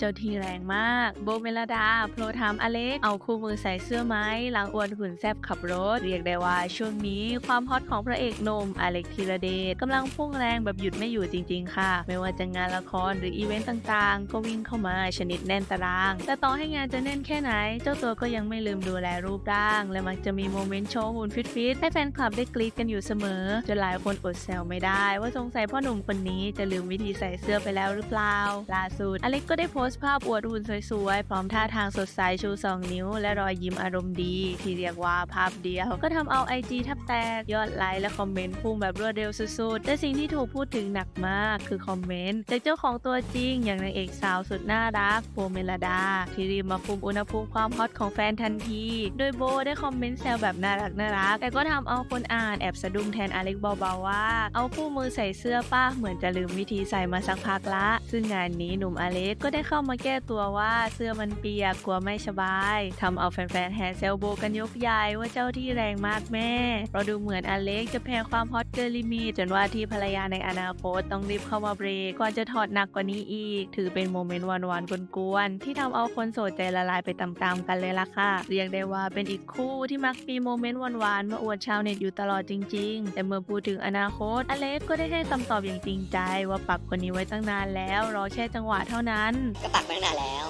เจ้าที่แรงมาก โบเมลดา โพลทามอเล็ก เอาคู่มือใส่เสื้อไหมหลังอวนหุ่นแซบขับรถ เรียกได้ว่าช่วงนี้ความฮอตของพระเอกหนุ่มอเล็กธีรเดชกำลังพุ่งแรงแบบหยุดไม่อยู่จริง ๆ ค่ะ ไม่ว่าจะงานละครหรืออีเวนต์ต่างๆ ก็วิ่งเข้ามาชนิดแน่นตาราง แต่ต่อให้งานจะแน่นแค่ไหน เจ้าตัวก็ยังไม่ลืมดูแลรูปร่าง และมักจะมีโมเมนต์โชว์หุ่นฟิตๆให้แฟนคลับได้กรี๊ดกันอยู่เสมอจนหลายคนอดแซวไม่ได้ ว่าสงสัยพ่อหนุ่มคนนี้จะลืมวิธีใส่เสื้อไปแล้วหรือเปล่าล่าสุดอเล็กก็ได้โพสต์ภาพอวดหุ่นสวยๆ พร้อมท่าทางสดใสชู 2 นิ้ว และรอยยิ้มอารมณ์ดี ที่เรียกว่าภาพเดียว ก็ทำเอาไอจีทับแตก ยอดไลค์และคอมเมนต์พุ่งแบบรวดเร็วสุดๆ แต่สิ่งที่ถูกพูดถึงหนักมากคือคอมเมนต์จากเจ้าของตัวจริง อย่างนางเอกสาวสุดน่ารักโบเมลดา ที่รีบมาคุมอุณหภูมิความฮอตของแฟนทันที โดยโบได้คอมเมนต์แซวแบบน่ารักน่ารักแต่ก็ทำเอาคนอ่านแอบสะดุ้งแทนอเล็กเบาๆว่า เอาคู่มือใส่เสื้อป้าเหมือนจะลืมวิธีใส่มาสักพักละ ซึ่งงานนี้หนุ่มอเล็กก็ได้เข้ามาแก้ตัวว่าเสื้อมันเปียกกลัวไม่สบายทำเอาแฟนๆแห่เซลโบกันยกใหญ่ว่าเจ้าที่แรงมากแม่เราดูเหมือนอเล็กจะแพ้ความฮอตเกินลิมิตจนว่าที่ภรรยาในอนาคตต้องรีบเข้ามาเบรกก่อนจะถอดหนักกว่านี้อีก ถือเป็นโมเมนต์หวานๆกวนๆที่ทำเอาคนโสดใจละลายไปตามๆกันเลยล่ะค่ะ เรียกได้ว่าเป็นอีกคู่ที่มักมีโมเมนต์หวานๆมาอวดชาวเน็ตอยู่ตลอดจริง ๆ แต่เมื่อพูดถึงอนาคตอเล็กก็ได้ให้คำตอบอย่างจริงใจว่าปักคนนี้ไว้ตั้งนานแล้วรอแค่จังหวะเท่านั้นก็ตักมาตั้งนานแล้ว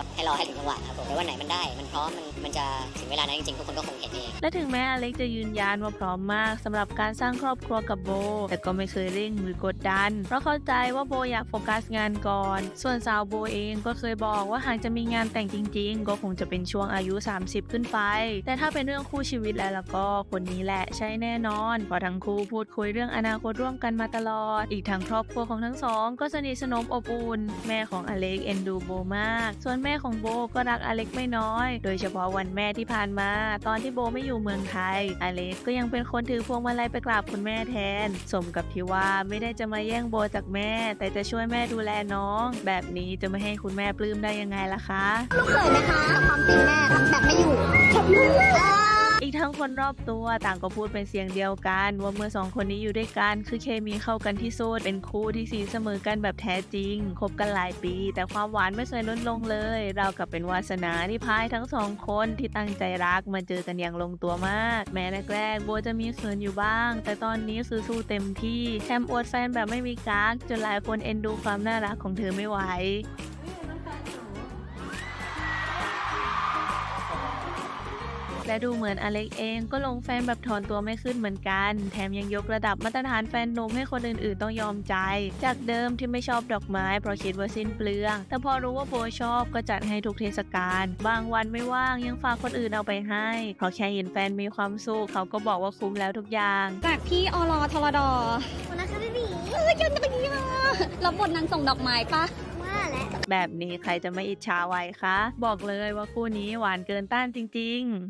ก็ให้รอให้ถึงจังหวะครับผมแล้ววันไหนมันได้ มันพร้อมมันมันจะถึงเวลานั้นจริงๆทุกคนก็คงเห็นเอง และถึงแม้อเล็กจะยืนยันว่าพร้อมมากสำหรับการสร้างครอบครัวกับโบ แต่ก็ไม่เคยเร่งหรือกดดัน เพราะเข้าใจว่าโบอยากโฟกัสงานก่อน ส่วนสาวโบเองก็เคยบอกว่าหากจะมีงานแต่งจริง ๆ ก็คงจะเป็นช่วงอายุ 30 ขึ้นไป แต่ถ้าเป็นเรื่องคู่ชีวิตแล้วล่ะก็คนนี้แหละใช่แน่นอนเพราะทั้งคู่พูดคุยเรื่องอนาคตร่วมกันมาตลอด อีกทั้งครอบครัวของทั้งสอง ก็สนิทสนมอบอุ่นแม่ของอเล็กเอ็นดูโบมาก ส่วนแม่ม่ของโบก็รักอเล็กไม่น้อย โดยเฉพาะวันแม่ที่ผ่านมา ตอนที่โบไม่อยู่เมืองไทย อเล็กก็ยังเป็นคนถือพวงมาลัยไปกราบคุณแม่แทน สมกับที่ว่าไม่ได้จะมาแย่งโบจากแม่ แต่จะช่วยแม่ดูแลน้อง แบบนี้จะไม่ให้คุณแม่ปลื้มได้ยังไงล่ะคะลูกเขยไหมคะความจริงแม่ทำแบบไม่อยู่ ทั้งคนรอบตัวต่างก็พูดเป็นเสียงเดียวกัน ว่าเมื่อสองคนนี้อยู่ด้วยกันคือเคมีเข้ากันที่สุดเป็นคู่ที่สีเสมอกันแบบแท้จริงคบกันหลายปี แต่ความหวานไม่เคยลดลงเลย เรากับเป็นวาสนาที่พายทั้งสองคนที่ตั้งใจรักมาเจอกันอย่างลงตัวมาก แม้แรกๆโบจะมีเขินอยู่บ้าง แต่ตอนนี้คือสู้เต็มที่แถมอวดแฟนแบบไม่มีกักจนหลายคนเอ็นดูความน่ารักของเธอไม่ไหว และดูเหมือนอเล็กเองก็ลงแฟนแบบถอนตัวไม่ขึ้นเหมือนกัน แถมยังยกระดับมาตรฐานแฟนนมให้คนอื่นๆต้องยอมใจ จากเดิมที่ไม่ชอบดอกไม้เพราะคิดว่าสิ้นเปลือง แต่พอรู้ว่าโบชอบก็จัดให้ทุกเทศกาล บางวันไม่ว่างยังฝากคนอื่นเอาไปให้เพราะแค่เห็นแฟนมีความสุขเขาก็บอกว่าคุ้มแล้วทุกอย่างจากพี่อรทรดวันนะคะพี่บีเอ้ยยังจะไปนี้มารับบทนางส่งดอกไม้ปะว่าแหละแบบนี้ใครจะไม่อิจฉาไหวคะ บอกเลยว่าคู่นี้หวานเกินต้านจริง ๆ